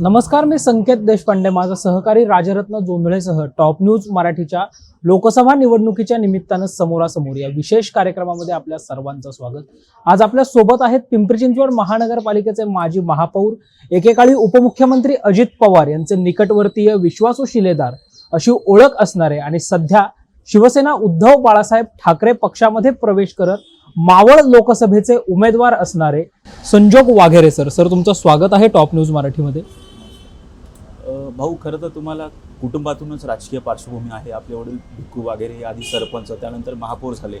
नमस्कार मी संकेत देशपांडे माझा सहकारी राजरत्न जोंधळेसह टॉप न्यूज मराठीच्या लोकसभा निवडणुकीच्या निमित्तानं समोरासमोर या विशेष कार्यक्रमामध्ये आपल्या सर्वांचं स्वागत. आज आपल्यासोबत आहेत पिंपरी चिंचवड महानगरपालिकेचे माजी महापौर एकेकाळी उपमुख्यमंत्री अजित पवार यांचे निकटवर्तीय विश्वासू शिलेदार अशी ओळख असणारे आणि सध्या शिवसेना उद्धव बाळासाहेब ठाकरे पक्षामध्ये प्रवेश करत मावळ लोकसभेचे उमेदवार असणारे संजोग वाघेरे सर. सर तुमचं स्वागत आहे टॉप न्यूज मराठीमध्ये. भाऊ खरं तर तुम्हाला कुटुंबातूनच राजकीय पार्श्वभूमी आहे. आपले वडील भिक्खू वगैरे आधी सरपंच त्यानंतर महापौर झाले.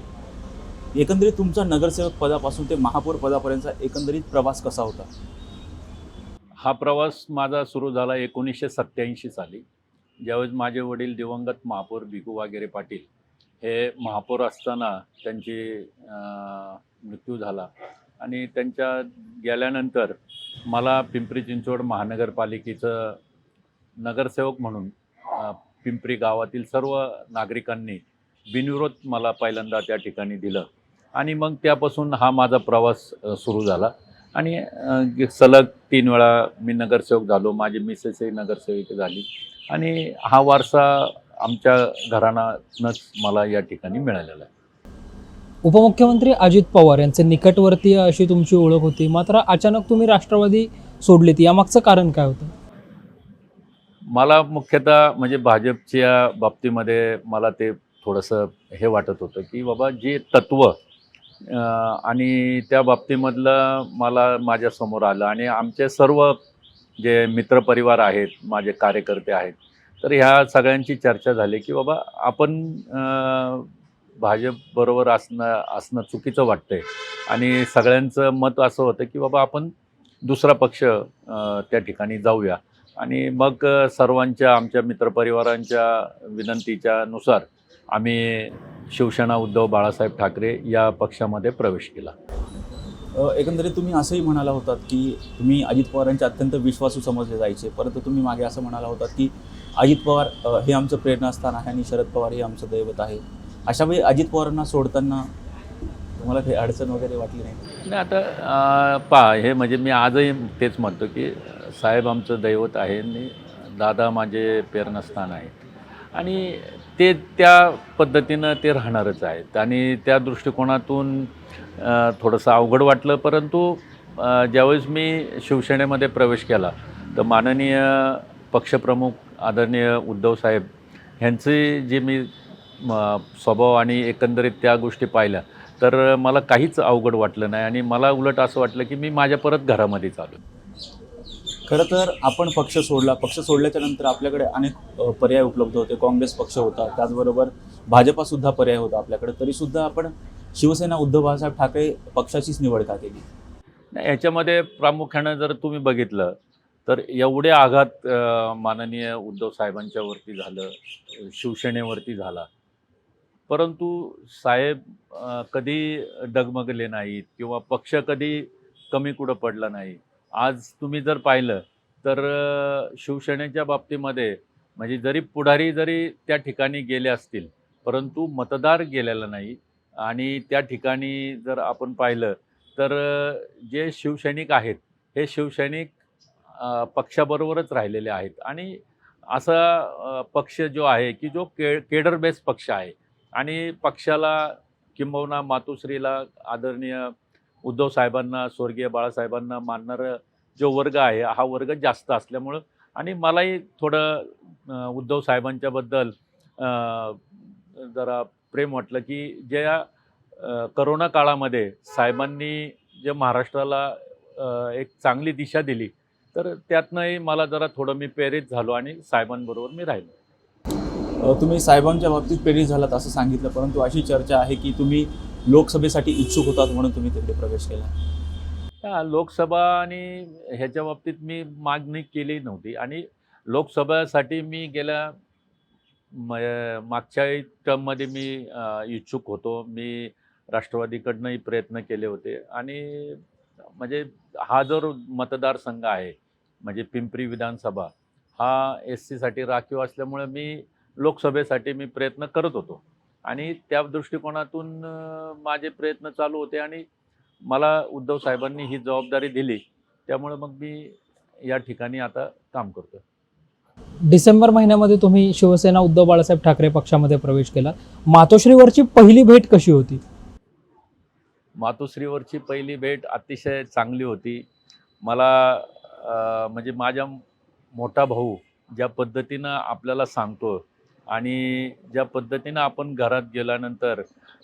एकंदरीत तुमचा नगरसेवक पदापासून ते महापौर पदापर्यंतचा एकंदरीत प्रवास कसा होता? हा प्रवास माझा सुरू झाला एकोणीसशे सत्त्याऐंशी साली. ज्यावेळेस माझे वडील दिवंगत महापौर भिकू वागेरे पाटील हे महापौर असताना त्यांची मृत्यू झाला. आणि त्यांच्या गेल्यानंतर मला पिंपरी चिंचवड महानगरपालिकेचं नगरसेवक म्हणून पिंपरी गावातील सर्व नागरिकांनी बिनविरोध मला पहिल्यांदा त्या ठिकाणी दिलं. आणि मग त्यापासून हा माझा प्रवास सुरू झाला. आणि सलग तीन वेळा मी नगरसेवक झालो. माझी मिसेसही नगरसेविका झाली. आणि हा वारसा आमच्या घराण्यानंच मला या ठिकाणी मिळालेला आहे. उपमुख्यमंत्री अजित पवार यांचे निकटवर्तीय अशी तुमची ओळख होती. मात्र अचानक तुम्ही राष्ट्रवादी सोडलीत. यामागचं कारण काय होतं? मला मुख्यतः म्हणजे भाजपच्या बाबतीमध्ये मला ते थोडंसं हे वाटत होतं की बाबा जे तत्त्व आणि त्या बाबतीमधलं मला माझ्यासमोर आलं. आणि आमचे सर्व जे मित्रपरिवार आहेत माझे कार्यकर्ते आहेत तर ह्या सगळ्यांची चर्चा झाली की बाबा आपण भाजपबरोबर असणं असणं चुकीचं वाटतंय. आणि सगळ्यांचं मत असं होतं की बाबा आपण दुसरा पक्ष त्या ठिकाणी जाऊया. आणि मग सर्वांच्या आमच्या मित्रपरिवारांच्या विनंतीच्या नुसार आम्ही शिवसेना उद्धव बाळासाहेब ठाकरे या पक्षामध्ये प्रवेश केला. एकंदरीत तुम्ही असंही म्हणाला होतात की तुम्ही अजित पवारांचे अत्यंत विश्वासू समजले जायचे. परंतु तुम्ही मागे असं म्हणाला होतात की अजित पवार हे आमचं प्रेरणास्थान आहे आणि शरद पवार हे आमचं दैवत आहे. अशा वेळी अजित पवारांना सोडताना तुम्हाला काही अडचण वगैरे वाटली नाही? आता पहा हे म्हणजे मी आजही तेच म्हणतो की साहेब आमचं दैवत आहे आणि दादा माझे प्रेरणास्थान आहे आणि ते त्या पद्धतीनं ते राहणारच आहेत. आणि त्या दृष्टिकोनातून थोडंसं अवघड वाटलं परंतु ज्यावेळेस मी शिवसेनेमध्ये प्रवेश केला तर माननीय पक्षप्रमुख आदरणीय उद्धव साहेब ह्यांचे जे मी म, स्वभाव आणि एकंदरीत त्या गोष्टी पाहिल्या तर मला काहीच अवघड वाटलं नाही. आणि मला उलट असं वाटलं की मी माझ्या परत घरामध्ये चालू खरं तर आपण पक्ष सोडला. पक्ष सोडल्याच्या नंतर आपल्याकडे अनेक पर्याय उपलब्ध होते. काँग्रेस पक्ष होता. त्याचबरोबर भाजपासुद्धा पर्याय होता आपल्याकडे. तरीसुद्धा आपण शिवसेना उद्धव बाळासाहेब ठाकरे पक्षाचीच निवड का केली? नाही याच्यामध्ये प्रामुख्यानं जर तुम्ही बघितलं तर एवढे आघात माननीय उद्धव साहेबांच्यावरती झालं शिवसेनेवरती झाला. परंतु साहेब कधी डगमगले नाहीत किंवा पक्ष कधी कमी कुठं पडला नाही आज तुम्ही जर पाहिलं तर शिवसेनेच्या बाबतीमध्ये म्हणजे जरी पुढारी जरी त्या ठिकाणी गेले असतील परंतु मतदार गेलेला नाही आणि त्या ठिकाणी जर आपण पाहिलं तर जे शिवसैनिक आहेत हे शिवसैनिक पक्षाबरोबरच राहिलेले आहेत आणि असा पक्ष जो आहे की जो के केडर बेस पक्ष आहे आणि पक्षाला किंबहुना मातोश्रीला आदरणीय उद्धव साहेबांना स्वर्गीय बाळासाहेबांना मानणारं जो वर्ग आहे हा वर्ग जास्त असल्यामुळं आणि मलाही थोडं उद्धव साहेबांच्याबद्दल जरा प्रेम वाटलं की ज्या करोना काळामध्ये साहेबांनी जे महाराष्ट्राला एक चांगली दिशा दिली तर त्यातनंही मला जरा थोडं मी प्रेरित झालो आणि साहेबांबरोबर मी राहिलो. तुम्ही साहेबांच्या बाबतीत प्रेरित झालात असं सांगितलं परंतु अशी चर्चा आहे की तुम्ही लोकसभेसाठी इच्छुक होतात म्हणून तुम्ही तिकडे प्रवेश केला. हा, लोकसभा आणि ह्याच्या बाबतीत मी मागणी केली नव्हती. आणि लोकसभेसाठी मी गेल्या म- मागच्या टर्ममध्ये मी इच्छुक होतो. मी राष्ट्रवादीकडनंही प्रयत्न केले होते. आणि म्हणजे हा जो मतदारसंघ आहे म्हणजे पिंपरी विधानसभा हा एस सीसाठी राखीव असल्यामुळे मी लोकसभेसाठी मी प्रयत्न करत होतो. आणि त्या दृष्टिकोनातून माझे प्रयत्न चालू होते आणि मला उद्धव साहेबांनी ही जबाबदारी दिली त्यामुळे मग मी या ठिकाणी आता काम करतो डिसेंबर महिन्यामध्ये तुम्ही शिवसेना उद्धव बाळासाहेब ठाकरे पक्षामध्ये प्रवेश केला. मातोश्रीवरची पहिली भेट कशी होती? मातोश्रीवरची पहिली भेट अतिशय चांगली होती. मला म्हणजे माझ्या मोठा भाऊ ज्या पद्धतीनं आपल्याला सांगतो आणि ज्या पद्धतीनं आपण घरात गेल्यानंतर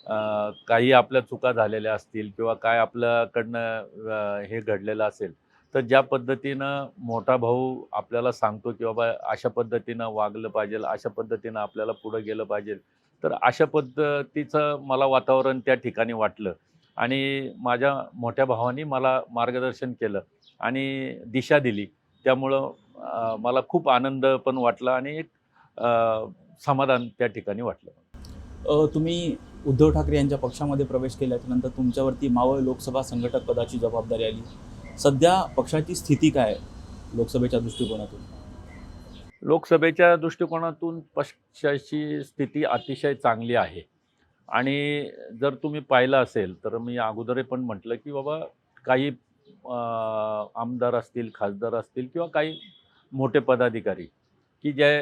काही आपल्या चुका झालेल्या असतील किंवा काय आपल्याकडनं हे घडलेलं असेल तर ज्या पद्धतीनं मोठा भाऊ आपल्याला सांगतो की बाबा अशा पद्धतीनं वागलं पाहिजे अशा पद्धतीनं आपल्याला पुढं गेलं पाहिजे तर अशा पद्धतीचं मला वातावरण त्या ठिकाणी वाटलं. आणि माझ्या मोठ्या भावानी मला मार्गदर्शन केलं आणि दिशा दिली. त्यामुळं मला खूप आनंद पण वाटला आणि एक समाधान त्या ठिकाणी वाटलं. तुम्ही उद्धव ठाकरे यांच्या पक्षामध्ये प्रवेश केल्याच्यानंतर तुमच्यावरती मावळ लोकसभा संघटक पदाची जबाबदारी आली. सध्या पक्षाची स्थिती काय आहे लोकसभेच्या दृष्टिकोनातून? लोकसभेच्या दृष्टिकोनातून पक्षाची स्थिती अतिशय चांगली आहे. आणि जर तुम्ही पाहिलं असेल तर मी अगोदरही पण म्हटलं की बाबा काही आमदार असतील खासदार असतील किंवा काही मोठे पदाधिकारी की जे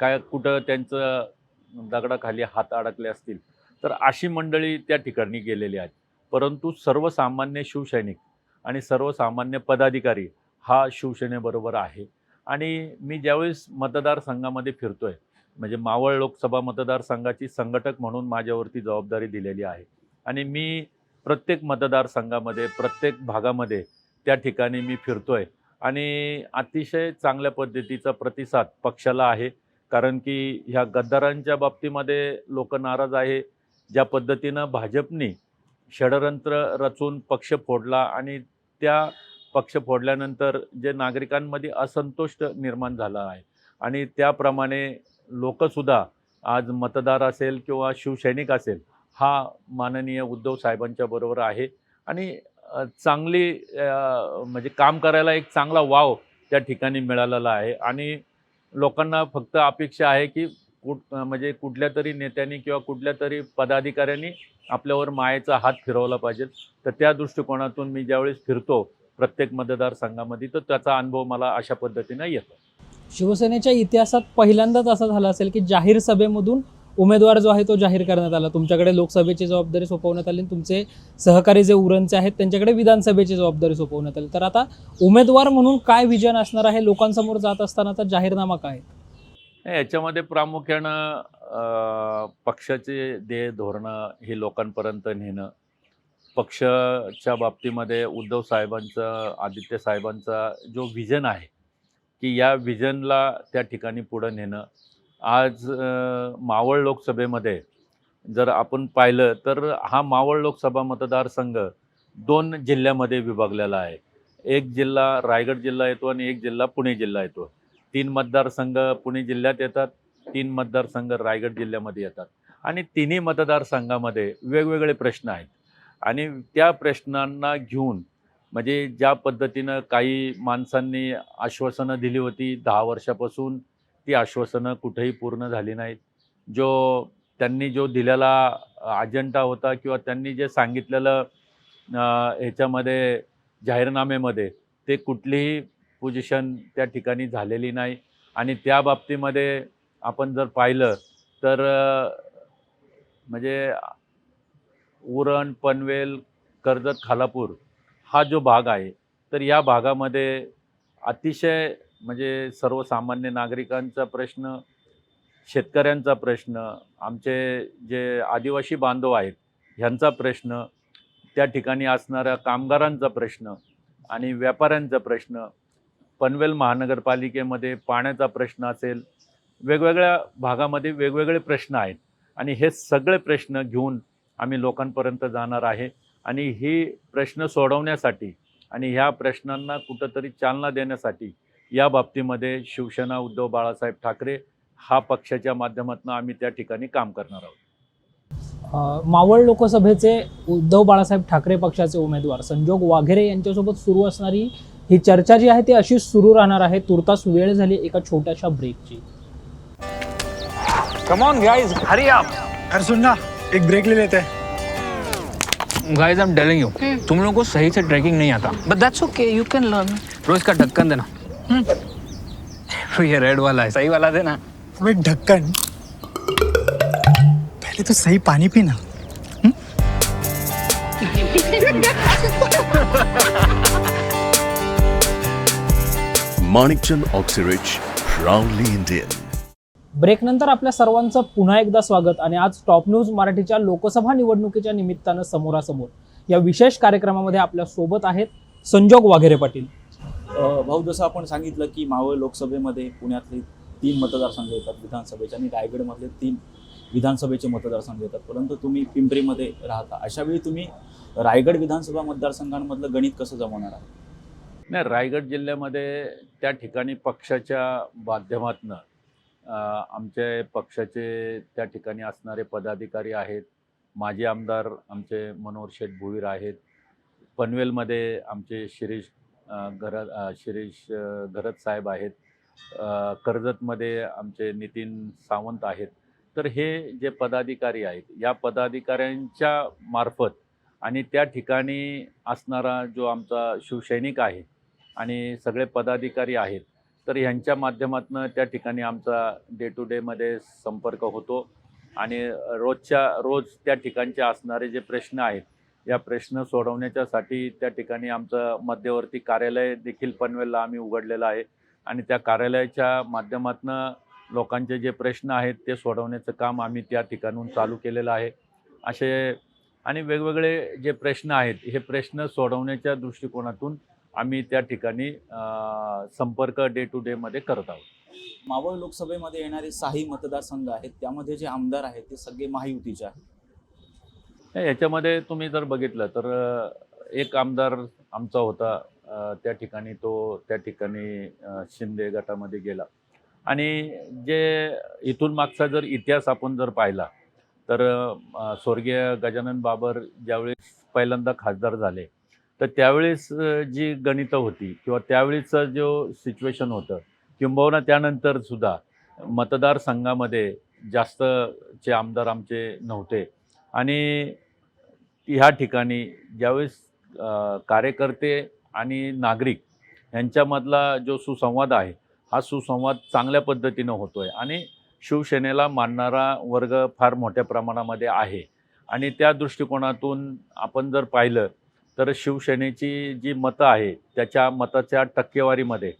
काय कुठं त्यांचं दगडाखाली हात अडकले असतील तर अशी मंडळी त्या ठिकाणी गेलेली आहेत. परंतु सर्वसामान्य शिवसैनिक आणि सर्वसामान्य पदाधिकारी हा शिवसेनेबरोबर आहे. आणि मी ज्यावेळेस मतदारसंघामध्ये फिरतो आहे म्हणजे मावळ लोकसभा मतदारसंघाची संघटक म्हणून माझ्यावरती जबाबदारी दिलेली आहे. आणि मी प्रत्येक मतदारसंघामध्ये प्रत्येक भागामध्ये त्या ठिकाणी मी फिरतो आहे आणि अतिशय चांगल्या पद्धतीचा प्रतिसाद पक्षाला आहे. कारण की ह्या गद्दारांच्या बाबतीमध्ये लोक नाराज आहे. ज्या पद्धतीनं भाजपने षडयंत्र रचून पक्ष फोडला आणि त्या पक्ष फोडल्यानंतर जे नागरिकांमध्ये असंतोष निर्माण झाला आहे. आणि त्याप्रमाणे लोकसुद्धा आज मतदार असेल किंवा शिवसैनिक असेल हा माननीय उद्धव साहेबांच्या बरोबर आहे. आणि चांगली म्हणजे काम करायला एक चांगला वाव त्या ठिकाणी मिळालेला आहे. आणि लोकांना फक्त अपेक्षा आहे की कुठ म्हणजे कुठल्या तरी नेत्यांनी किंवा कुठल्या तरी पदाधिकाऱ्यांनी आपल्यावर मायेचा हात फिरवला पाहिजे. तर त्या दृष्टिकोनातून मी ज्यावेळेस फिरतो प्रत्येक मतदारसंघामध्ये तर त्याचा अनुभव मला अशा पद्धतीनं येतो. शिवसेनेच्या इतिहासात पहिल्यांदाच असं झालं असेल की जाहीर सभेमधून उमेदवार जो आहे तो जाहीर करण्यात आला. तुमच्याकडे लोकसभेची जबाबदारी सोपवण्यात आली आणि तुमचे सहकारी जे उरणचे आहेत त्यांच्याकडे विधानसभेची जबाबदारी सोपवण्यात आली. तर आता उमेदवार म्हणून काय विजन असणार आहे? लोकांसमोर जात असतानाचा जाहीरनामा काय? आहे याच्यामध्ये प्रामुख्यानं पक्षाचे ध्येय धोरणं हे लोकांपर्यंत नेणं. पक्षाच्या बाबतीमध्ये उद्धव साहेबांचं आदित्य साहेबांचा जो विजन आहे की या विजनला त्या ठिकाणी पुढं नेणं. आज मावळ लोकसभेमध्ये जर आपण पाहिलं तर हा मावळ लोकसभा मतदारसंघ दोन जिल्ह्यामध्ये विभागलेला आहे. एक जिल्हा रायगड जिल्हा येतो आणि एक जिल्हा पुणे जिल्हा येतो. तीन मतदारसंघ पुणे जिल्ह्यात येतात तीन मतदारसंघ रायगड जिल्ह्यामध्ये येतात. आणि तिन्ही मतदारसंघामध्ये वेगवेगळे प्रश्न आहेत. आणि त्या प्रश्नांना घेऊन म्हणजे ज्या पद्धतीनं काही माणसांनी आश्वासनं दिली होती दहा वर्षापासून ती आश्वासनं कुठेही पूर्ण झाली नाहीत. जो त्यांनी जो दिलेला अजेंडा होता किंवा त्यांनी जे सांगितलेलं ह्याच्यामध्ये जाहीरनाम्यामध्ये ते कुठलीही पोझिशन त्या ठिकाणी झालेली नाही. आणि त्या बाबतीमध्ये आपण जर पाहिलं तर म्हणजे उरण पनवेल कर्जत खालापूर हा जो भाग आहे तर या भागामध्ये अतिशय म्हणजे सर्वसामान्य नागरिकांचा प्रश्न शेतकऱ्यांचा प्रश्न आमचे जे आदिवासी बांधव आहेत ह्यांचा प्रश्न त्या ठिकाणी असणाऱ्या कामगारांचा प्रश्न आणि व्यापाऱ्यांचा प्रश्न पनवेल महानगरपालिकेमध्ये पाण्याचा प्रश्न असेल वेगवेगळ्या भागामध्ये वेगवेगळे प्रश्न आहेत. आणि हे सगळे प्रश्न घेऊन आम्ही लोकांपर्यंत जाणार आहे. आणि ही प्रश्न सोडवण्यासाठी आणि ह्या प्रश्नांना कुठंतरी चालना देण्यासाठी या बाबतीमध्ये शिवसेना उद्धव बाळासाहेब ठाकरे हा पक्षाच्या माध्यमातून आम्ही त्या ठिकाणी काम करणार आहोत. मावळ लोकसभेचे उद्धव बाळासाहेब ठाकरे पक्षाचे उमेदवार संजोग वाघेरे यांच्यासोबत सुरू असणारी ही चर्चा जी आहे ती अशीच सुरू राहणार आहे. तुर्तास वेळ झाली एका छोट्याशा ब्रेकची come on guys hurry up अरे सुन ना एक ब्रेक ले लेते. हैं guys I am telling you तुम लोगों को सही से ट्रैकिंग नहीं आता. But that's okay, you can learn. रोज का ढक्कन देना. तो ये रेड वाला है सही वाला देना. अबे ढक्कन पहले तो सही पानी पीना। Manikchand Oxyrich, proudly Indian. ब्रेकनंतर आपल्या सर्वांचं पुन्हा एकदा स्वागत आणि आज टॉप न्यूज मराठीच्या लोकसभा निवडणुकीच्या निमित्तानं समोरासमोर या विशेष कार्यक्रमामध्ये आपल्यासोबत आहेत संजोग वाघेरे पाटील. भाऊ जसं आपण सांगितलं की मावळ लोकसभेमध्ये पुण्यातले तीन मतदारसंघ येतात विधानसभेचे आणि रायगडमधले तीन विधानसभेचे मतदारसंघ येतात. परंतु तुम्ही पिंपरीमध्ये राहता. अशावेळी तुम्ही रायगड विधानसभा मतदारसंघांमधलं गणित कसं जमवणार आहे नाही रायगड जिल्ह्यामध्ये त्या ठिकाणी पक्षाच्या माध्यमातनं आमचे पक्षाचे त्या ठिकाणी असणारे पदाधिकारी आहेत. माजी आमदार आमचे मनोहर शेठ भुईर आहेत. पनवेलमध्ये आमचे शिरीष घरत शिरीष घरत साहेब आहेत. कर्जतमध्ये आमचे नितीन सावंत आहेत. तर हे जे पदाधिकारी आहेत या पदाधिकाऱ्यांच्या मार्फत आणि त्या ठिकाणी असणारा जो आमचा शिवसैनिक आहे आणि सगळे पदाधिकारी आहेत तर ह्यांच्या माध्यमातून त्या ठिकाणी आमचा डे टू डेमध्ये संपर्क होतो. आणि रोजच्या रोज त्या ठिकाणचे असणारे जे प्रश्न आहेत या प्रश्न सोडवण्याच्यासाठी त्या ठिकाणी आमचं मध्यवर्ती कार्यालय देखील पनवेलला आम्ही उघडलेलं आहे. आणि त्या कार्यालयाच्या माध्यमातून लोकांचे जे प्रश्न आहेत ते सोडवण्याचं काम आम्ही त्या ठिकाणून चालू केलेलं आहे. असे आणि वेगवेगळे जे प्रश्न आहेत हे प्रश्न सोडवण्याच्या दृष्टिकोनातून आम्ही त्या ठिकाणी संपर्क डे टू डेमध्ये करत आहोत. मावळ लोकसभेमध्ये येणारे सहाही मतदारसंघ आहेत त्यामध्ये जे आमदार आहेत ते सगळे महायुतीचे आहेत. याच्यामध्ये तुम्ही जर बघितलं तर एक आमदार आमचा होता त्या ठिकाणी तो त्या ठिकाणी शिंदे गटामध्ये गेला. आणि जे इथून मागचा जर इतिहास आपण जर पाहिला तर स्वर्गीय गजानन बाबर ज्यावेळेस पहिल्यांदा खासदार झाले तर त्यावेळेस जी गणितं होती किंवा त्यावेळीचं जो सिच्युएशन होतं किंबहुना त्यानंतर सुद्धा मतदारसंघामध्ये जास्तचे आमदार आमचे नव्हते. आणि ह्या ठिकाणी ज्यावेळेस कार्यकर्ते आणि नागरिक यांच्यामधला जो सुसंवाद आहे हा सुसंवाद चांगल्या पद्धतीनं होतो आहे आणि शिवसेनेला मानणारा वर्ग फार मोठ्या प्रमाणामध्ये आहे. आणि त्या दृष्टिकोनातून आपण जर पाहिलं तर शिवसेनेची जी मतं आहे त्याच्या मताच्या टक्केवारीमध्ये.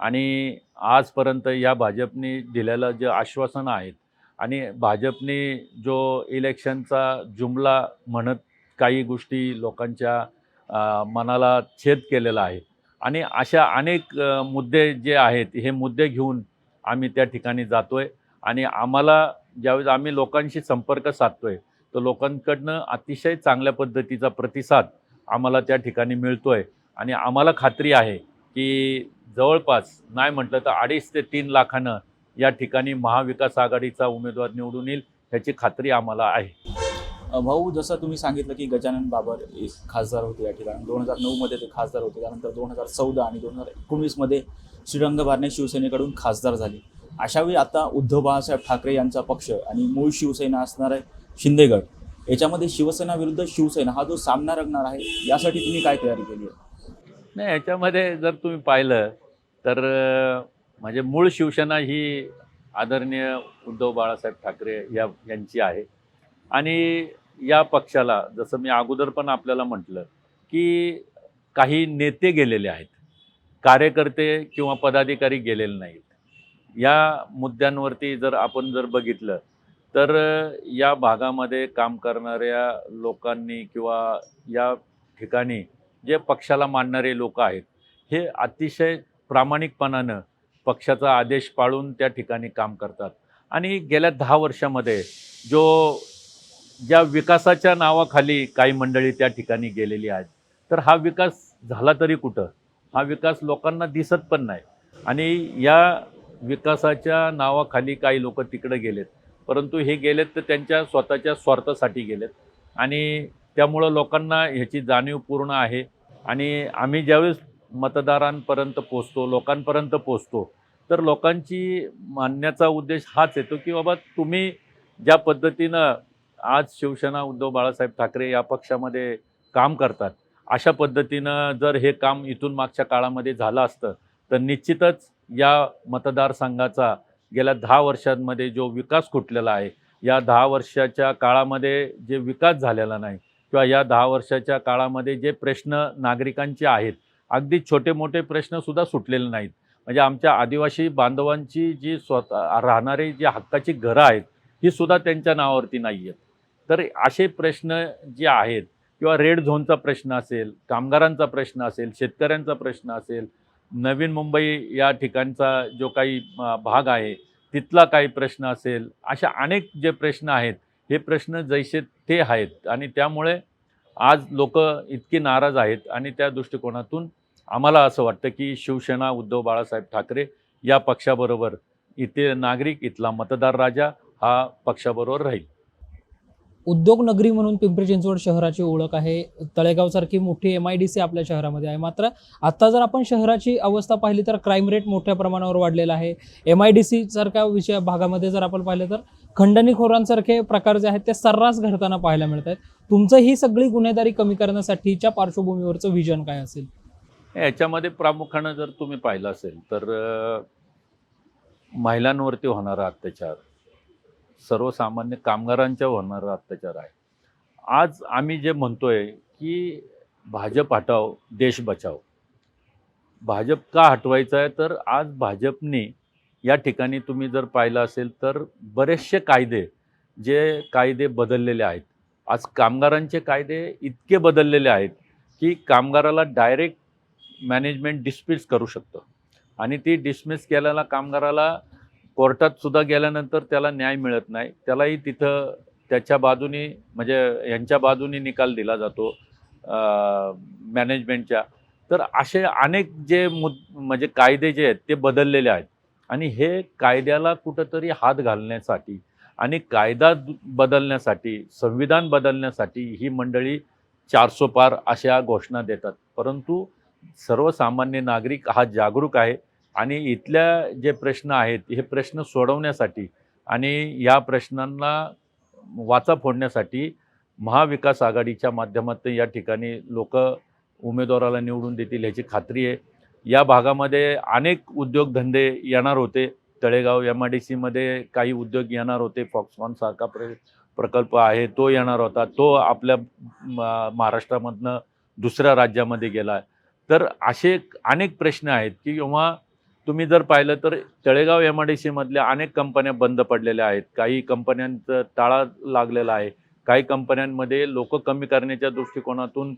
आणि आजपर्यंत या भाजपने दिलेलं जे आश्वासनं आहेत आणि भाजपने जो इलेक्शनचा जुमला म्हणत काही गोष्टी लोकांच्या मनाला छेद केलेला आहे. आणि अशा अनेक मुद्दे जे आहेत हे मुद्दे घेऊन आम्ही त्या ठिकाणी जातो आहे आणि आम्हाला ज्यावेळेस आम्ही लोकांशी संपर्क साधतो आहे तर लोकांकडनं अतिशय चांगल्या पद्धतीचा प्रतिसाद आम्हाला त्या ठिकाणी मिळतो आहे आणि आम्हाला खात्री आहे की जवळपास नाही म्हटलं तर अडीच ते तीन लाखानं या ठिकाणी महाविकास आघाडीचा उमेदवार निवडून येईल ह्याची खात्री आम्हाला आहे. भाऊ जसं तुम्ही सांगितलं की गजानन बाबर खासदार होते या ठिकाणी. दोन हजार नऊमध्ये ते खासदार होते. त्यानंतर दोन हजार चौदा आणि दोन हजार एकोणीसमध्ये श्रीरंग बारणे शिवसेनेकडून खासदार झाले. अशावेळी आता उद्धव बाळासाहेब ठाकरे यांचा पक्ष आणि मूळ शिवसेना असणार आहे शिंदेगड याच्यामध्ये शिवसेना विरुद्ध शिवसेना हा जो सामना रंगणार आहे यासाठी तुम्ही काय तयारी केली आहे? नाही याच्यामध्ये जर तुम्ही पाहिलं तर म्हणजे मूळ शिवसेना ही आदरणीय उद्धव बाळासाहेब ठाकरे या यांची आहे. आणि या पक्षाला जसं मी अगोदर पण आपल्याला म्हटलं की काही नेते गेलेले आहेत कार्यकर्ते किंवा पदाधिकारी गेलेले नाहीत. या मुद्द्यांवरती जर आपण जर बघितलं तर या भागामध्ये काम करणाऱ्या लोकांनी किंवा या ठिकाणी जे पक्षाला मानणारे लोक आहेत हे अतिशय प्रामाणिकपणानं पक्षाचा आदेश पाळून त्या ठिकाणी काम करतात. आणि गेल्या दहा वर्षामध्ये जो ज्या विकासाच्या नावाखाली काही मंडळी त्या ठिकाणी गेलेली आहेत तर हा विकास झाला तरी कुठं? हा विकास लोकांना दिसत पण नाही. आणि या विकासाच्या नावाखाली काही लोक तिकडे गेलेत. परंतु हे गेलेत तर त्यांच्या स्वतःच्या स्वार्थासाठी गेलेत. आणि त्यामुळं लोकांना ह्याची जाणीव पूर्ण आहे. आणि आम्ही ज्यावेळेस मतदारांपर्यंत पोचतो लोकांपर्यंत पोचतो तर लोकांची मानण्याचा उद्देश हाच येतो की बाबा तुम्ही ज्या पद्धतीनं आज शिवसेना उद्धव बाळासाहेब ठाकरे या पक्षामध्ये काम करतात अशा पद्धतीनं जर हे काम इथून मागच्या काळामध्ये झालं असतं तर निश्चितच या मतदारसंघाचा गेल्या दहा वर्षांमध्ये जो विकास खुटलेला आहे या दहा वर्षाच्या काळामध्ये जे विकास झालेला नाही किंवा या दहा वर्षाच्या काळामध्ये जे प्रश्न नागरिकांचे आहेत अगदी छोटे मोठे प्रश्नसुद्धा सुटलेले नाहीत. म्हणजे आमच्या आदिवासी बांधवांची जी स्वतः राहणारी जी हक्काची घरं आहेत ही सुद्धा त्यांच्या नावावरती नाही आहेत. तर असे प्रश्न जे आहेत किंवा रेड झोनचा प्रश्न असेल कामगारांचा प्रश्न असेल शेतकऱ्यांचा प्रश्न असेल नवीन मुंबई या ठिकाणचा जो काही भाग आहे तिथला काही प्रश्न असेल अशा अनेक जे प्रश्न आहेत हे प्रश्न जैसे ते आहेत. आणि त्यामुळे आज लोक इतकी नाराज आहेत आणि त्या दृष्टिकोनातून आम्हाला असं वाटतं की शिवसेना उद्धव बाळासाहेब ठाकरे या पक्षाबरोबर इथे नागरिक इथला मतदार राजा हा पक्षाबरोबर राहील. उद्योग नगरी म्हणून पिंपरी चिंचवड शहराची ओळख आहे. तळेगावसारखी मोठी एम आय डी सी आपल्या शहरामध्ये आहे. मात्र आता जर आपण शहराची अवस्था पाहिली तर क्राईम रेट मोठ्या प्रमाणावर वाढलेला आहे. एम आय डी सीसारख्या विषय भागामध्ये जर आपण पाहिलं तर खंडणीखोरांसारखे प्रकार जे आहेत ते सर्रास घडताना पाहायला मिळत आहेत. तुमचं ही सगळी गुन्हेगारी कमी करण्यासाठीच्या पार्श्वभूमीवरचं विजन काय असेल? याच्यामध्ये प्रामुख्यानं जर तुम्ही पाहिलं असेल तर महिलांवरती होणारा अत्याचार सर्वसामान्य कामगारांच्या होणारा अत्याचार आहे. आज आम्ही जे म्हणतोय की भाजप हटाव देश बचाव भाजप का हटवायचं आहे? तर आज भाजपने या ठिकाणी तुम्ही जर पाहिलं असेल तर बरेचसे कायदे जे कायदे बदललेले आहेत. आज कामगारांचे कायदे इतके बदललेले आहेत की कामगाराला डायरेक्ट मॅनेजमेंट डिस्मिस करू शकतं. आणि ती डिस्मिस केलेला कामगाराला कोर्टात सुद्धा गेल्यानंतर त्याला न्याय मिळत नाही. त्यालाही तिथं त्याच्या बाजूने म्हणजे यांच्या बाजूने निकाल दिला जातो मॅनेजमेंटच्या तर असे अनेक जे मुद म्हणजे कायदे जे आहेत ते बदललेले आहेत. आणि हे कायद्याला कुठंतरी हात घालण्यासाठी आणि कायदा बदलण्यासाठी संविधान बदलण्यासाठी ही मंडळी चारसो पार अशा घोषणा देतात. परंतु सर्वसामान्य नागरिक हा जागरूक आहे. आणि इथल्या जे प्रश्न आहेत हे प्रश्न सोडवण्यासाठी आणि या प्रश्नांना वाचा फोडण्यासाठी महाविकास आघाडीच्या माध्यमातून या ठिकाणी लोक उमेदवाराला निवडून देतील ह्याची खात्री आहे. या भागामध्ये अनेक उद्योगधंदे येणार होते. तळेगाव एम आय डी सीमध्ये काही उद्योग येणार होते. फॉक्सकॉन सारखा प्र प्रकल्प आहे तो येणार होता. तो आपल्या म- महाराष्ट्रामधनं दुसऱ्या राज्यामध्ये गेला. तर असे अनेक प्रश्न आहेत की किंवा तुम्ही जर पाहिलं तर तळेगाव एम आय डी सीमधल्या अनेक कंपन्या बंद पडलेल्या आहेत. काही कंपन्यांचं टाळा लागलेला आहे. काही कंपन्यांमध्ये लोक कमी करण्याच्या दृष्टिकोनातून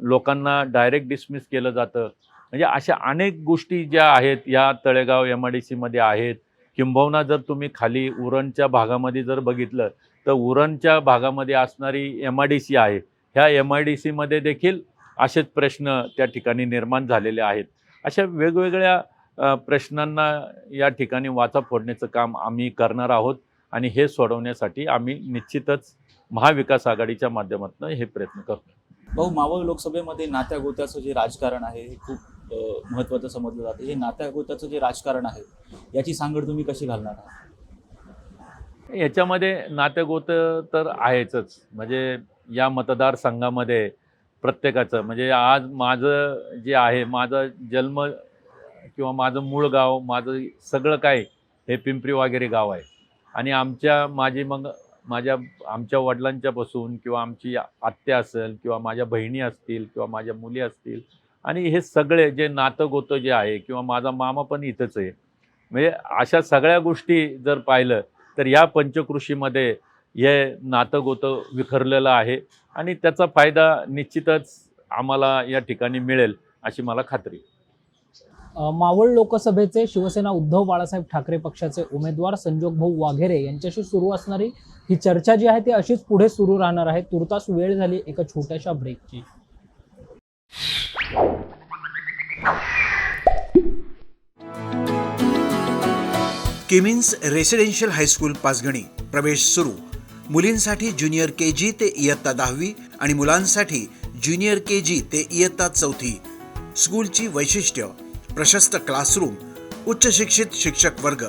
लोकांना डायरेक्ट डिसमिस केलं जातं. म्हणजे अशा अनेक गोष्टी ज्या आहेत या तळेगाव एम आय डी सीमध्ये आहेत. किंबहुना जर तुम्ही खाली उरणच्या भागामध्ये जर बघितलं तर उरणच्या भागामध्ये असणारी एम आय डी सी आहे. ह्या एम आय डी सीमध्ये देखील असेच प्रश्न त्या ठिकाणी निर्माण झालेले आहेत. अशा वेगवेगळ्या प्रश्नांना या ठिकाणी वाचा फोडण्याचं काम आम्ही करणार आहोत आणि हे सोडवण्यासाठी आम्ही निश्चितच महाविकास आघाडीच्या माध्यमातून हे प्रयत्न करतो भाऊ मावळ लोकसभेमध्ये नात्या गोत्याचं जे राजकारण आहे हे खूप महत्त्वाचं समजलं जातं. हे नात्या गोत्याचं जे राजकारण आहे याची सांगड तुम्ही कशी घालणार आहात? याच्यामध्ये नातेगोत तर आहेचच. म्हणजे या मतदारसंघामध्ये प्रत्येकाचं म्हणजे आज माझं जे आहे माझा जन्म किंवा माझं मूळ गाव माझं सगळं काय हे पिंपरी वगैरे गाव आहे आणि आमच्या माझी मग माझ्या आमच्या वडिलांच्यापासून किंवा आमची आत्या असेल किंवा माझ्या बहिणी असतील किंवा माझ्या मुली असतील आणि हे सगळे जे नातं गोतं जे आहे किंवा माझा मामा पण इथंच आहे म्हणजे अशा सगळ्या गोष्टी जर पाहिलं तर या पंचकृषीमध्ये हे नातं गोतं विखरलेलं आहे आणि त्याचा फायदा निश्चितच आम्हाला या ठिकाणी मिळेल अशी मला खात्री आहे. मावळ लोकसभेचे शिवसेना उद्धव बाळासाहेब ठाकरे पक्षाचे उमेदवार संजोग भाऊ वाघेरे यांच्याशी सुरू असणारी ही चर्चा जी आहे ती अशीच पुढे सुरू राहणार आहे. तुर्तास वेळ झाली एका छोट्याशा ब्रेकची Kimmins residential high school Panchgani प्रवेश सुरू. मुलींसाठी ज्युनियर के जी ते इयत्ता दहावी आणि मुलांसाठी ज्युनियर के जी ते इयत्ता चौथी. स्कूलची वैशिष्ट्य प्रशस्त क्लासरूम उच्च शिक्षित शिक्षक वर्ग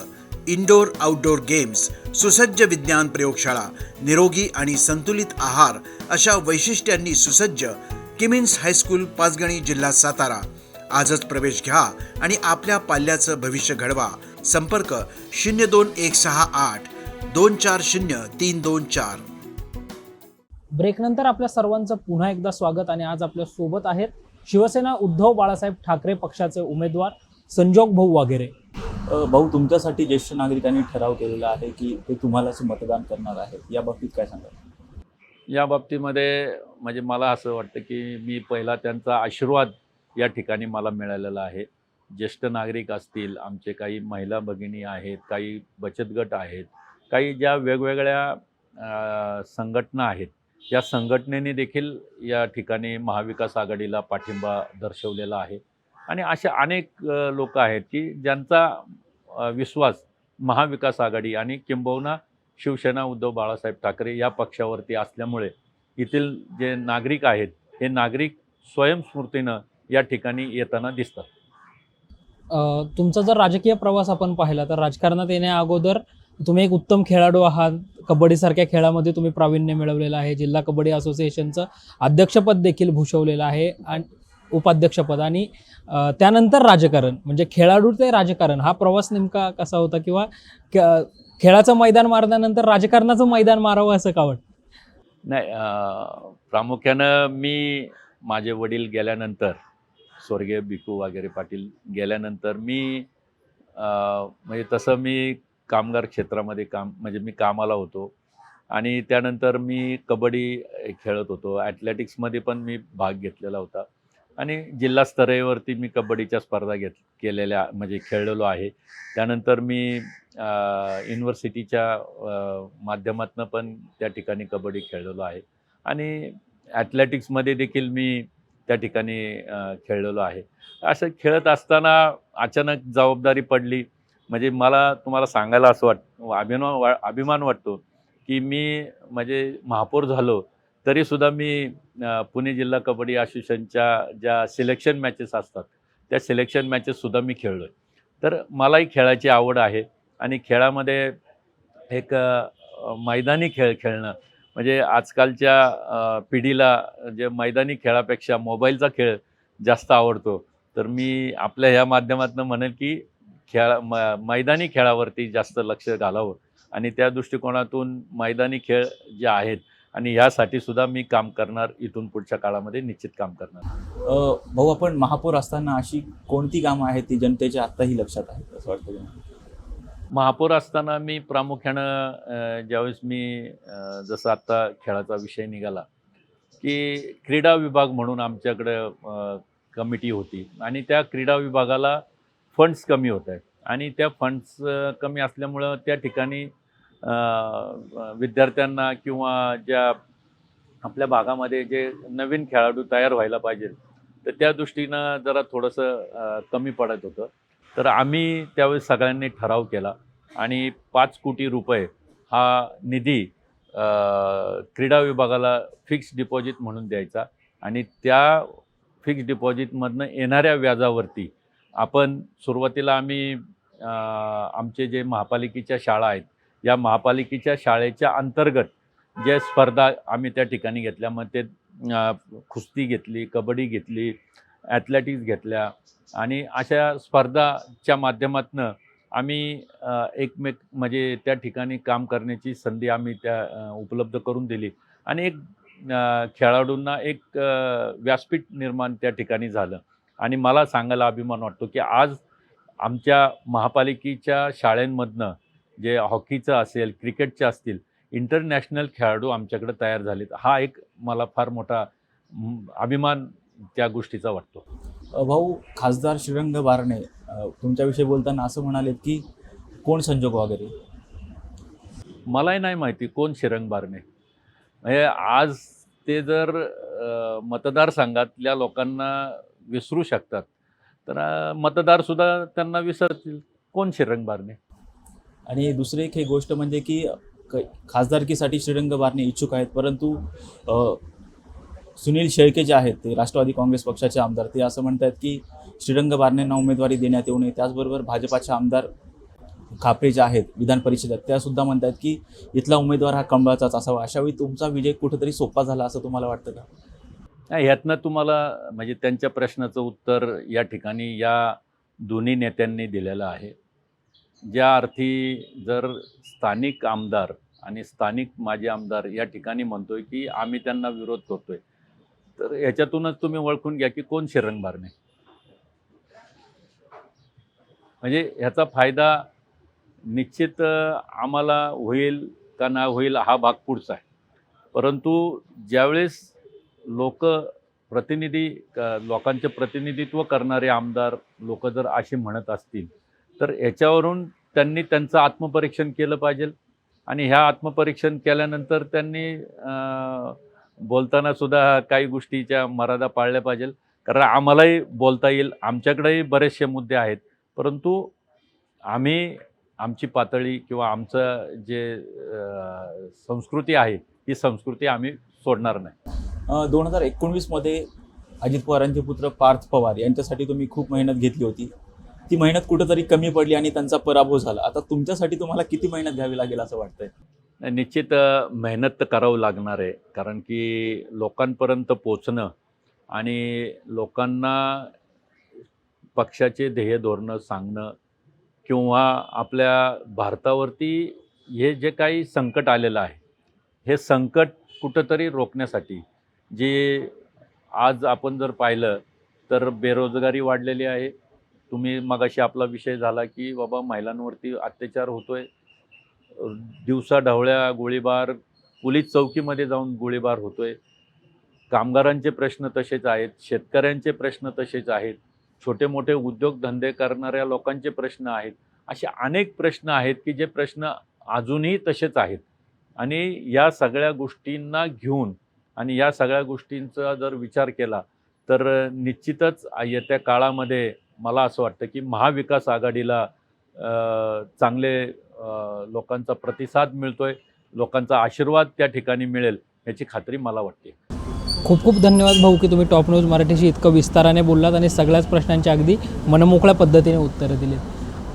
इनडोर आउटडोर गेम्स सुसज्ज विज्ञान प्रयोगशाळा निरोगी आणि संतुलित आहार अशा वैशिष्ट्यांनी सुसज्ज किमिन्स हायस्कूल पाचगणी जिल्हा सातारा. आजच प्रवेश घ्या आणि आपल्या पाल्याचं भविष्य घडवा. संपर्क शून्य दोन एक सहा आठ दोन चार शून्य तीन दोन चार. ब्रेकनंतर आपल्या सर्वांचं पुन्हा एकदा स्वागत आणि आज आपल्यासोबत आहेत शिवसेना उद्धव बाळासाहेब ठाकरे पक्षाचे उमेदवार संजोग भाऊ वगैरे भाऊ तुमच्यासाठी ज्येष्ठ नागरिकांनी ठराव केलेला आहे की ते तुम्हालाच मतदान करणार आहेत. या बाबतीत काय सांगाल? या बाबतीमध्ये म्हणजे मला असं वाटतं की मी पहिला त्यांचा आशीर्वाद या ठिकाणी मला मिळालेला आहे. ज्येष्ठ नागरिक असतील आमचे काही महिला भगिनी आहेत काही बचत गट आहेत काही ज्या वेगवेगळ्या संघटना आहेत या संघटनेने देखील या ठिकाणी महाविकास आघाडीला पाठिंबा दर्शवलेला आहे. आणि असे अनेक लोक आहेत की ज्यांचा विश्वास महाविकास आघाडी आणि किंबहुना शिवसेना उद्धव बाळासाहेब ठाकरे या पक्षावरती असल्यामुळे येथील जे नागरिक आहेत हे नागरिक स्वयंस्फूर्तीनं या ठिकाणी येताना दिसतात. तुमचा जर राजकीय प्रवास आपण पाहिला तर राजकारणात येण्या अगोदर तुम्ही एक उत्तम खेळाडू आहात. कबड्डीसारख्या खेळामध्ये तुम्ही प्रावीण्य मिळवलेलं आहे. जिल्हा कबड्डी असोसिएशनचं अध्यक्षपद देखील भूषवलेलं आहे आणि उपाध्यक्षपद. आणि त्यानंतर राजकारण म्हणजे खेळाडू ते राजकारण. हा प्रवास नेमका कसा होता किंवा क- खेळाचं मैदान मारल्यानंतर राजकारणाचं मैदान मारावं असं का वाटतं? नाही प्रामुख्यानं मी माझे वडील गेल्यानंतर स्वर्गीय बिकू वगैरे पाटील गेल्यानंतर मी म्हणजे तसं मी कामगार क्षेत्रामध्ये काम म्हणजे मी कामाला होतो. आणि त्यानंतर मी कबड्डी खेळत होतो. ॲथलेटिक्समध्ये पण मी भाग घेतलेला होता. आणि जिल्हास्तरावरती मी कबड्डीच्या स्पर्धा घेत केलेल्या म्हणजे खेळलेलो आहे. त्यानंतर मी युनिव्हर्सिटीच्या माध्यमातून पण त्या ठिकाणी कबड्डी खेळलेलो आहे. आणि ॲथलेटिक्समध्ये देखील मी त्या ठिकाणी खेळलेलो आहे. असं खेळत असताना अचानक जबाबदारी पडली. म्हणजे मला तुम्हाला सांगायला असं वाट अभिमान वा अभिमान वाटतो की मी म्हणजे महापौर झालो तरीसुद्धा मी पुणे जिल्हा कबड्डी असोसिएशनच्या ज्या सिलेक्शन मॅचेस असतात त्या सिलेक्शन मॅचेससुद्धा मी खेळलो आहे तर मलाही खेळाची आवड आहे आणि खेळामध्ये एक मैदानी खेळ खेळणं म्हणजे आजकालच्या पिढीला जे मैदानी खेळापेक्षा मोबाईलचा खेळ जास्त आवडतो. तर मी आपल्या ह्या माध्यमातून म्हणेल की खेळा म मैदानी खेळावरती जास्त लक्ष घालावं. आणि त्या दृष्टिकोनातून मैदानी खेळ जे आहेत आणि ह्यासाठी सुद्धा मी काम करणार इथून पुढच्या काळामध्ये निश्चित काम करणार. भाऊ आपण महापौर असताना अशी कोणती कामं आहेत ती जनतेच्या आत्ताही लक्षात आहेत असं वाटतं? महापौर असताना मी प्रामुख्यानं ज्यावेळेस मी जसं आत्ता खेळाचा विषय निघाला की क्रीडा विभाग म्हणून आमच्याकडं कमिटी होती. आणि त्या क्रीडा विभागाला फंड्स कमी होत आहेत. आणि त्या फंड्स कमी असल्यामुळं त्या ठिकाणी विद्यार्थ्यांना किंवा ज्या आपल्या भागामध्ये जे नवीन खेळाडू तयार व्हायला पाहिजे तर त्या दृष्टीनं जरा थोडंसं कमी पडत होतं. तर आम्ही त्यावेळेस सगळ्यांनी ठराव केला आणि पाच कोटी रुपये हा निधी क्रीडा विभागाला फिक्स डिपॉझिट म्हणून द्यायचा आणि त्या फिक्स डिपॉझिटमधनं येणाऱ्या व्याजावरती आपण सुरुवातीला आम्ही आमचे जे महापालिकेच्या शाळा आहेत या महापालिकेच्या शाळेच्या अंतर्गत ज्या स्पर्धा आम्ही त्या ठिकाणी घेतल्या. मग ते कुस्ती घेतली कबड्डी घेतली ॲथलेटिक्स घेतल्या आणि अशा स्पर्धाच्या माध्यमातनं आम्ही एकमेक म्हणजे त्या ठिकाणी काम करण्याची संधी आम्ही त्या उपलब्ध करून दिली आणि एक खेळाडूंना एक व्यासपीठ निर्माण त्या ठिकाणी झालं. आणि मला सांगायला अभिमान वाटतो की आज आमच्या महापालिकेच्या शाळेंमधनं जे हॉकीचं असेल क्रिकेटचे असतील इंटरनॅशनल खेळाडू आमच्याकडे तयार झालेत. हा एक मला फार मोठा अभिमान त्या गोष्टीचा वाटतो. भाऊ खासदार श्रीरंग बारणे तुमच्याविषयी बोलताना असं म्हणालेत की कोण संजोग वगैरे? मलाही नाही माहिती कोण शिरंग बारणे. म्हणजे आज ते जर मतदारसंघातल्या लोकांना विसरू शकतात. तर मतदारसुद्धा त्यांना विसरतील. कोण श्रीरंग बारणे? आणि दुसरी एक हे गोष्ट म्हणजे की खासदारकीसाठी श्रीरंग बारणे इच्छुक आहेत परंतु सुनील शेळके जे आहेत ते राष्ट्रवादी काँग्रेस पक्षाचे आमदार ते असं म्हणतात की श्रीरंग बारणेंना उमेदवारी देण्यात येऊ नये. त्याचबरोबर भाजपाचे आमदार खापरे जे आहेत विधान परिषदेत त्यासुद्धा म्हणतात की इथला उमेदवार हा कमळाचाच असावा. अशावेळी तुमचा विजय कुठेतरी सोपा झाला असं तुम्हाला वाटतं का? नाही, ह्यातनं तुम्हाला म्हणजे त्यांच्या प्रश्नाचं उत्तर या ठिकाणी या दोन्ही नेत्यांनी दिलेलं आहे. ज्या अर्थी जर स्थानिक आमदार आणि स्थानिक माजी आमदार या ठिकाणी म्हणतोय की आम्ही त्यांना विरोध करतोय तर ह्याच्यातूनच तुम्ही ओळखून घ्या की कोण शिरंग बारणे. म्हणजे ह्याचा फायदा निश्चित आम्हाला होईल का ना होईल हा भाग पुढचा आहे. परंतु ज्यावेळेस लोक प्रतिनिधी क- लोकांचे प्रतिनिधित्व करणारे आमदार लोक जर असे म्हणत असतील तर याच्यावरून त्यांनी त्यांचं आत्मपरीक्षण केलं पाहिजे. आणि ह्या आत्मपरीक्षण केल्यानंतर त्यांनी बोलताना सुद्धा काही गोष्टीच्या मर्यादा पाळल्या पाहिजे कारण आम्हालाही बोलता येईल. आमच्याकडेही बरेचसे मुद्दे आहेत. परंतु आम्ही आमची पातळी किंवा आमचं जे संस्कृती आहे ही संस्कृती आम्ही सोडणार नाही. दोन हजार एकोणवीसमध्ये अजित पवारांचे पुत्र पार्थ पवार यांच्यासाठी तुम्ही खूप मेहनत घेतली होती. ती मेहनत कुठंतरी कमी पडली आणि त्यांचा पराभव झाला. आता तुमच्यासाठी तुम्हाला किती मेहनत घ्यावी लागेल असं वाटतंय? निश्चित मेहनत तर करावं लागणार आहे. कारण की लोकांपर्यंत पोचणं आणि लोकांना पक्षाचे ध्येय धोरणं सांगणं किंवा आपल्या भारतावरती हे जे काही संकट आलेलं आहे हे संकट कुठंतरी रोखण्यासाठी जे आज आपण जर पाहिलं तर बेरोजगारी वाढलेली आहे. तुम्ही मगाशी आपला विषय झाला की बाबा महिलांवरती अत्याचार होतोय. दिवसा ढवळ्या गोळीबार पोलीस चौकीमध्ये जाऊन गोळीबार होतोय. कामगारांचे प्रश्न तसेच आहेत शेतकऱ्यांचे प्रश्न तसेच आहेत छोटे मोठे उद्योगधंदे करणाऱ्या लोकांचे प्रश्न आहेत. असे अनेक प्रश्न आहेत की जे प्रश्न अजूनही तसेच आहेत. आणि या सगळ्या गोष्टींना घेऊन आणि या सगळ्या गोष्टींचा जर विचार केला तर निश्चितच येत्या काळामध्ये मला असं वाटतं की महाविकास आघाडीला चांगले लोकांचा प्रतिसाद मिळतोय लोकांचा आशीर्वाद त्या ठिकाणी मिळेल याची खात्री मला वाटते. खूप खूप धन्यवाद भाऊ की तुम्ही टॉप न्यूज मराठीशी इतकं विस्ताराने बोललात आणि सगळ्याच प्रश्नांची अगदी मनमोकळ्या पद्धतीने उत्तरं दिलीत.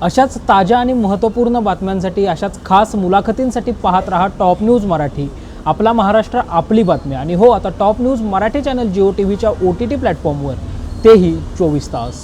अशाच ताज्या आणि महत्त्वपूर्ण बातम्यांसाठी अशाच खास मुलाखतींसाठी पाहत रहा टॉप न्यूज मराठी. आपला महाराष्ट्र आपली बातमी. आणि हो आता top news Marathi channel Jio T व्हीच्या ओ टी टी प्लॅटफॉर्मवर. तेही चोवीस तास.